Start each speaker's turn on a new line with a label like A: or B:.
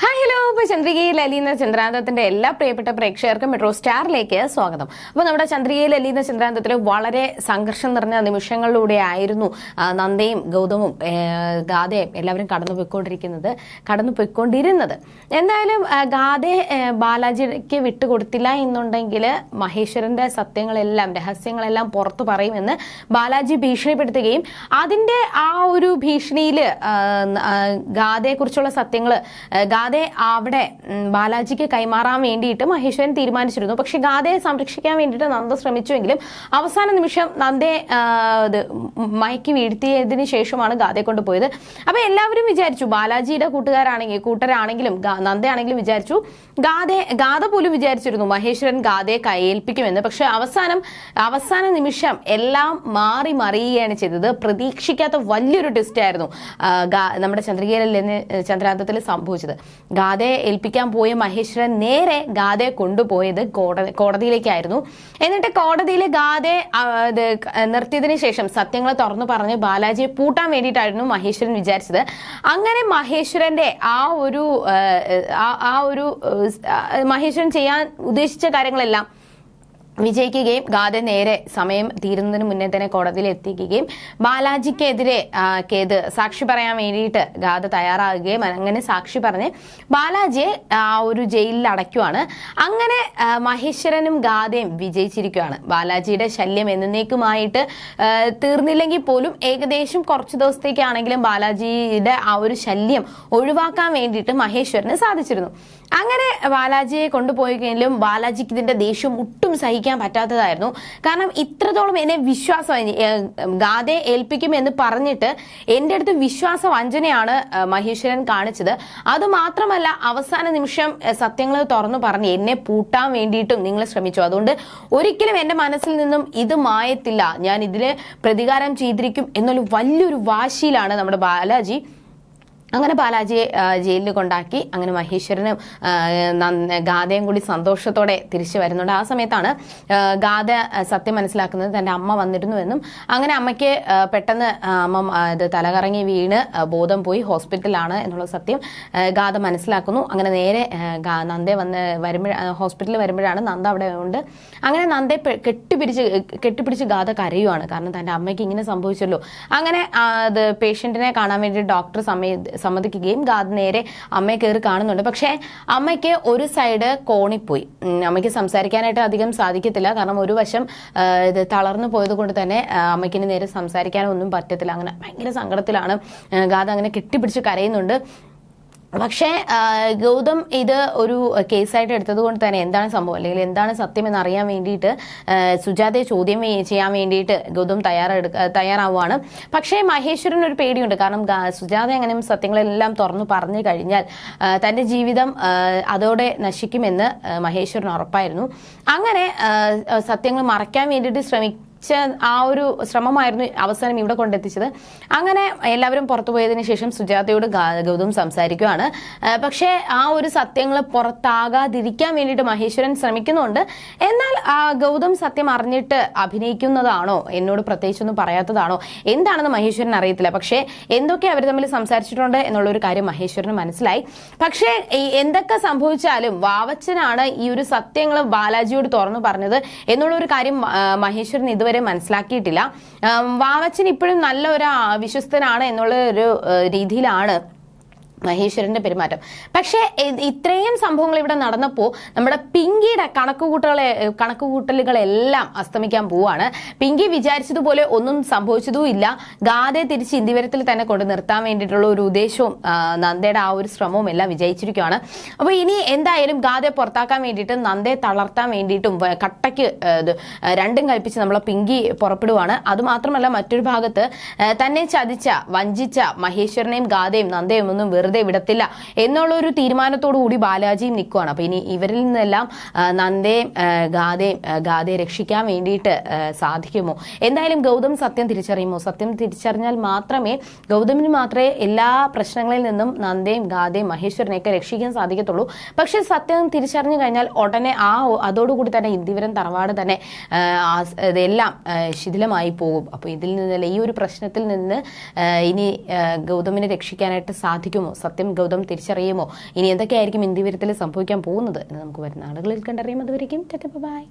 A: Hi hello ഇപ്പോൾ ചന്ദ്രികയിൽ അലിയുന്ന ചന്ദ്രാന്തത്തിന്റെ എല്ലാ പ്രിയപ്പെട്ട പ്രേക്ഷകർക്കും മെട്രോ സ്റ്റാറിലേക്ക് സ്വാഗതം. അപ്പോൾ നമ്മുടെ ചന്ദ്രികയിൽ അലിയുന്ന ചന്ദ്രാന്തത്തിൽ വളരെ സംഘർഷം നിറഞ്ഞ നിമിഷങ്ങളിലൂടെ ആയിരുന്നു നന്ദയും ഗൗതമും ഗാഥയും എല്ലാവരും കടന്നു പോയിക്കൊണ്ടിരിക്കുന്നത് കടന്നു പോയിക്കൊണ്ടിരുന്നത് എന്തായാലും ഗാഥയെ ബാലാജിക്ക് വിട്ടുകൊടുത്തില്ല എന്നുണ്ടെങ്കിൽ മഹേശ്വരന്റെ സത്യങ്ങളെല്ലാം രഹസ്യങ്ങളെല്ലാം പുറത്തു പറയുമെന്ന് ബാലാജി ഭീഷണിപ്പെടുത്തുകയും അതിന്റെ ആ ഒരു ഭീഷണിയിൽ ഗാഥയെക്കുറിച്ചുള്ള സത്യങ്ങൾ ഗാഥയെ അവിടെ ബാലാജിക്ക് കൈമാറാൻ വേണ്ടിയിട്ട് മഹേശ്വരൻ തീരുമാനിച്ചിരുന്നു. പക്ഷെ ഗാദയെ സംരക്ഷിക്കാൻ വേണ്ടിയിട്ട് നന്ദ ശ്രമിച്ചുവെങ്കിലും അവസാന നിമിഷം നന്ദയെ ഇത് മയക്കി വീഴ്ത്തിയതിന് ശേഷമാണ് ഗാദയെ കൊണ്ടുപോയത്. അപ്പൊ എല്ലാവരും വിചാരിച്ചു ബാലാജിയുടെ കൂട്ടുകാരാണെങ്കിൽ കൂട്ടരാണെങ്കിലും നന്ദയാണെങ്കിലും വിചാരിച്ചു ഗാദെ ഗാഥ പോലും വിചാരിച്ചിരുന്നു മഹേശ്വരൻ ഗാദയെ കയ്യേൽപ്പിക്കുമെന്ന് പക്ഷെ അവസാനം അവസാന നിമിഷം എല്ലാം മാറി മറിയുകയാണ് ചെയ്തത്. പ്രതീക്ഷിക്കാത്ത വലിയൊരു ട്വിസ്റ്റ് ആയിരുന്നു നമ്മുടെ ചന്ദ്രികയിൽ ചന്ദ്രാന്തത്തിൽ സംഭവിച്ചത്. ഗാഥയെ ഏൽപ്പിക്കാൻ പോയ മഹേശ്വരൻ നേരെ ഗാഥയെ കൊണ്ടുപോയത് കോടതി കോടതിയിലേക്കായിരുന്നു. എന്നിട്ട് കോടതിയിൽ ഗാഥയെ നിർത്തിയതിനു ശേഷം സത്യങ്ങളെ തുറന്നു പറഞ്ഞ് ബാലാജിയെ പൂട്ടാൻ വേണ്ടിയിട്ടായിരുന്നു മഹേശ്വരൻ വിചാരിച്ചത്. അങ്ങനെ മഹേശ്വരന്റെ ആ ഒരു ആ, ഒരു മഹേശ്വരൻ ചെയ്യാൻ ഉദ്ദേശിച്ച കാര്യങ്ങളെല്ലാം വിജയിക്കുകയും ഗാഥ നേരെ സമയം തീരുന്നതിന് മുന്നേ തന്നെ കോടതിയിൽ എത്തിക്കുകയും ബാലാജിക്കെതിരെ കേത് സാക്ഷി പറയാൻ വേണ്ടിയിട്ട് ഗാഥ തയ്യാറാകുകയും അങ്ങനെ സാക്ഷി പറഞ്ഞ് ബാലാജിയെ ഒരു ജയിലിൽ അടയ്ക്കുവാണ്. അങ്ങനെ മഹേശ്വരനും ഗാഥയും വിജയിച്ചിരിക്കുകയാണ്. ബാലാജിയുടെ ശല്യം എന്നേക്കുമായിട്ട് തീർന്നില്ലെങ്കിൽ പോലും ഏകദേശം കുറച്ച് ദിവസത്തേക്കാണെങ്കിലും ബാലാജിയുടെ ആ ഒരു ശല്യം ഒഴിവാക്കാൻ വേണ്ടിയിട്ട് മഹേശ്വരന് സാധിച്ചിരുന്നു. അങ്ങനെ ബാലാജിയെ കൊണ്ടുപോയെങ്കിലും ബാലാജിക്ക് ഇതിന്റെ ദേഷ്യം ഒട്ടും സഹിക്കാൻ പറ്റാത്തതായിരുന്നു. കാരണം ഇത്രത്തോളം എന്നെ വിശ്വാസം ഗാഥയെ ഏൽപ്പിക്കും എന്ന് പറഞ്ഞിട്ട് എന്റെ അടുത്ത് വിശ്വാസ വഞ്ചനയാണ് മഹേശ്വരൻ കാണിച്ചത്. അത് മാത്രമല്ല അവസാന നിമിഷം സത്യങ്ങൾ തുറന്നു പറഞ്ഞ് എന്നെ പൂട്ടാൻ വേണ്ടിയിട്ടും നിങ്ങൾ ശ്രമിച്ചു. അതുകൊണ്ട് ഒരിക്കലും എന്റെ മനസ്സിൽ നിന്നും ഇത് മായത്തില്ല. ഞാൻ ഇതിൽ പ്രതികാരം ചെയ്തിരിക്കും എന്നൊരു വലിയൊരു വാശിയിലാണ് നമ്മുടെ ബാലാജി. അങ്ങനെ ബാലാജിയെ ജയിലിൽ കൊണ്ടാക്കി. അങ്ങനെ മഹേശ്വരനും ഗാഥയും കൂടി സന്തോഷത്തോടെ തിരിച്ചു വരുന്നുണ്ട്. ആ സമയത്താണ് ഗാഥ സത്യം മനസ്സിലാക്കുന്നത് തന്റെ അമ്മ വന്നിരുന്നുവെന്നും അങ്ങനെ അമ്മയ്ക്ക് പെട്ടെന്ന് അമ്മ ഇത് തലകറങ്ങി വീണ് ബോധം പോയി ഹോസ്പിറ്റലാണ് എന്നുള്ള സത്യം ഗാഥ മനസ്സിലാക്കുന്നു. അങ്ങനെ നേരെ ആ, വന്ന് വരുമ്പോൾ ഹോസ്പിറ്റലിൽ വരുമ്പോഴാണ് നന്ദ അവിടെ ഉണ്ട്. അങ്ങനെ നന്ദയെ കെട്ടിപ്പിടിച്ച് കെട്ടിപ്പിടിച്ച് ഗാഥ കരയുവാണ്. കാരണം തന്റെ അമ്മയ്ക്ക് ഇങ്ങനെ സംഭവിച്ചല്ലോ. അങ്ങനെ അത് പേഷ്യന്റിനെ കാണാൻ വേണ്ടി ഡോക്ടർ സമയ സമ്മതിക്കുകയും ഗാദ് നേരെ അമ്മയെ കയറി കാണുന്നുണ്ട്. പക്ഷേ അമ്മയ്ക്ക് ഒരു സൈഡ് കോണിപ്പോയി. അമ്മയ്ക്ക് സംസാരിക്കാനായിട്ട് അധികം സാധിക്കത്തില്ല. കാരണം ഒരു വശം ഇത് തളർന്നു പോയത് കൊണ്ട് തന്നെ അമ്മയ്ക്കിന് നേരെ സംസാരിക്കാനൊന്നും പറ്റത്തില്ല. അങ്ങനെ ഭയങ്കര സങ്കടത്തിലാണ് ഗാദ് അങ്ങനെ കെട്ടിപ്പിടിച്ച് കരയുന്നുണ്ട്. പക്ഷേ ഗൗതം ഇത് ഒരു കേസായിട്ട് എടുത്തത് കൊണ്ട് തന്നെ എന്താണ് സംഭവം? അല്ലെങ്കിൽ എന്താണ് സത്യം എന്ന് അറിയാൻ വേണ്ടിയിട്ട് സുജാതയെ ചോദ്യം ചെയ്യാൻ വേണ്ടിയിട്ട് ഗൗതം തയ്യാറെടുക്ക തയ്യാറാവുകയാണ് പക്ഷേ മഹേശ്വരൻ ഒരു പേടിയുണ്ട്. കാരണം സുജാത അങ്ങനെ സത്യങ്ങളെല്ലാം തുറന്നു പറഞ്ഞു കഴിഞ്ഞാൽ തന്റെ ജീവിതം അതോടെ നശിക്കുമെന്ന് മഹേശ്വരൻ ഉറപ്പായിരുന്നു. അങ്ങനെ സത്യങ്ങൾ മറയ്ക്കാൻ വേണ്ടിയിട്ട് ശ്രമിക്കും ച്ച ആ ഒരു ശ്രമമായിരുന്നു അവസാനം ഇവിടെ കൊണ്ടെത്തിച്ചത്. അങ്ങനെ എല്ലാവരും പുറത്തു പോയതിനു ശേഷം സുജാതയോട് ഗൗതം സംസാരിക്കുകയാണ് പക്ഷേ ആ ഒരു സത്യങ്ങൾ പുറത്താകാതിരിക്കാൻ വേണ്ടിയിട്ട് മഹേശ്വരൻ ശ്രമിക്കുന്നുണ്ട്. എന്നാൽ ആ ഗൗതം സത്യം അറിഞ്ഞിട്ട് അഭിനയിക്കുന്നതാണോ? എന്നോട് പ്രത്യേകിച്ചൊന്നും പറയാത്തതാണോ? എന്താണെന്ന് മഹേശ്വരൻ അറിയത്തില്ല. പക്ഷേ എന്തൊക്കെ അവർ തമ്മിൽ സംസാരിച്ചിട്ടുണ്ട് എന്നുള്ള ഒരു കാര്യം മഹേശ്വരന് മനസ്സിലായി. പക്ഷേ എന്തൊക്കെ സംഭവിച്ചാലും വാവച്ചനാണ് ഈ ഒരു സത്യങ്ങൾ ബാലാജിയോട് തുറന്നു പറഞ്ഞത് എന്നുള്ള ഒരു കാര്യം മഹേശ്വരൻ ഇതുവരെ മനസ്സിലാക്കിയിട്ടില്ല. ആ, വാവച്ചൻ ഇപ്പോഴും നല്ല ഒരു വിശ്വസ്തനാണ് എന്നുള്ള ഒരു രീതിയിലാണ് മഹേശ്വരന്റെ പെരുമാറ്റം. പക്ഷേ ഇത്രയും സംഭവങ്ങൾ ഇവിടെ നടന്നപ്പോൾ നമ്മുടെ പിങ്കിയുടെ കണക്കുകൂട്ടലെ കണക്കുകൂട്ടലുകളെല്ലാം അസ്തമിക്കാൻ പോവാണ്. പിങ്കി വിചാരിച്ചതുപോലെ ഒന്നും സംഭവിച്ചതും ഇല്ല. ഗാഥയെ തിരിച്ച് ഇന്ദിവരത്തിൽ തന്നെ കൊണ്ട് നിർത്താൻ വേണ്ടിയിട്ടുള്ള ഒരു ഉദ്ദേശവും നന്ദയുടെ ആ ഒരു ശ്രമവും എല്ലാം വിജയിച്ചിരിക്കുകയാണ് അപ്പോൾ ഇനി എന്തായാലും ഗാഥയെ പുറത്താക്കാൻ വേണ്ടിയിട്ട് നന്ദയെ തളർത്താൻ വേണ്ടിയിട്ടും കട്ടയ്ക്ക് രണ്ടും കൽപ്പിച്ച് നമ്മളെ പിങ്കി പുറപ്പെടുവാണ്. അതുമാത്രമല്ല മറ്റൊരു ഭാഗത്ത് തന്നെ ചതിച്ച വഞ്ചിച്ച മഹേശ്വരനെയും ഗാഥയും നന്ദയും ഒന്നും വെറുതെ വിടത്തില്ല എന്നുള്ള ഒരു തീരുമാനത്തോടു കൂടി ബാലാജിയും നിൽക്കുവാണ് അപ്പോൾ ഇനി ഇവരിൽ നിന്നെല്ലാം നന്ദേ നന്ദയും ഗാദയെ രക്ഷിക്കാൻ വേണ്ടിയിട്ട് സാധിക്കുമോ? എന്തായാലും ഗൗതം സത്യം തിരിച്ചറിയുമോ? സത്യം തിരിച്ചറിഞ്ഞാൽ മാത്രമേ ഗൗതമിന് മാത്രമേ എല്ലാ പ്രശ്നങ്ങളിൽ നിന്നും നന്ദയും ഗാദയും മഹേശ്വരനെയൊക്കെ രക്ഷിക്കാൻ സാധിക്കത്തുള്ളൂ. പക്ഷേ സത്യം തിരിച്ചറിഞ്ഞു കഴിഞ്ഞാൽ ഉടനെ ആ അതോടുകൂടി തന്നെ ഇന്ദിവരം തറവാട് തന്നെ ഇതെല്ലാം ശിഥിലമായി പോകും. അപ്പോൾ ഇതിൽ നിന്നല്ല ഈ ഒരു പ്രശ്നത്തിൽ നിന്ന് ഇനി ഗൗതമിനെ രക്ഷിക്കാനായിട്ട് സാധിക്കുമോ? സത്യം ഗൗതം തിരിച്ചറിയുമോ? ഇനി എന്തൊക്കെയായിരിക്കും ഇന്ത്യവരത്തിൽ സംഭവിക്കാൻ പോകുന്നത് എന്ന് നമുക്ക് വരുന്ന ആളുകളിൽ കണ്ടറിയാം. അതുവരെയും ബൈ.